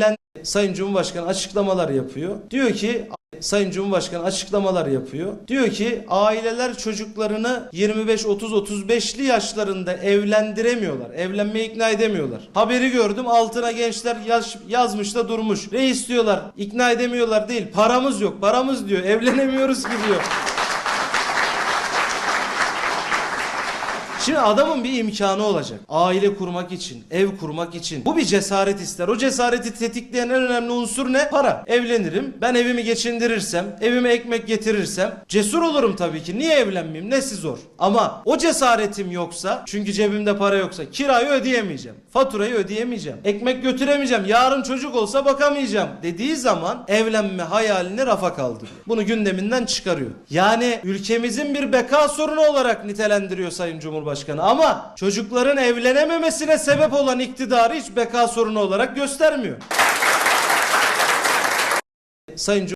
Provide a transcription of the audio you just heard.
evlen Sayın Cumhurbaşkanı açıklamalar yapıyor. Diyor ki Sayın Cumhurbaşkanı açıklamalar yapıyor. Diyor ki aileler çocuklarını 25 30 35'li yaşlarında evlendiremiyorlar. Evlenmeye ikna edemiyorlar. Haberi gördüm altına gençler yaş, yazmış da durmuş. Reis diyorlar ikna edemiyorlar değil. Paramız yok. Paramız diyor. Evlenemiyoruz ki diyor. Şimdi adamın bir imkanı olacak. Aile kurmak için, ev kurmak için. Bu bir cesaret ister. O cesareti tetikleyen en önemli unsur ne? Para. Evlenirim. Ben evimi geçindirirsem, evime ekmek getirirsem cesur olurum tabii ki. Niye evlenmeyeyim? Nesi zor? Ama o cesaretim yoksa, çünkü cebimde para yoksa kirayı ödeyemeyeceğim. Faturayı ödeyemeyeceğim. Ekmek götüremeyeceğim. Yarın çocuk olsa bakamayacağım dediği zaman evlenme hayalini rafa kaldırıyor. Bunu gündeminden çıkarıyor. Yani ülkemizin bir beka sorunu olarak nitelendiriyor Sayın Cumhurbaşkanı. Ama çocukların evlenememesine sebep olan iktidarı hiç beka sorunu olarak göstermiyor. Sayın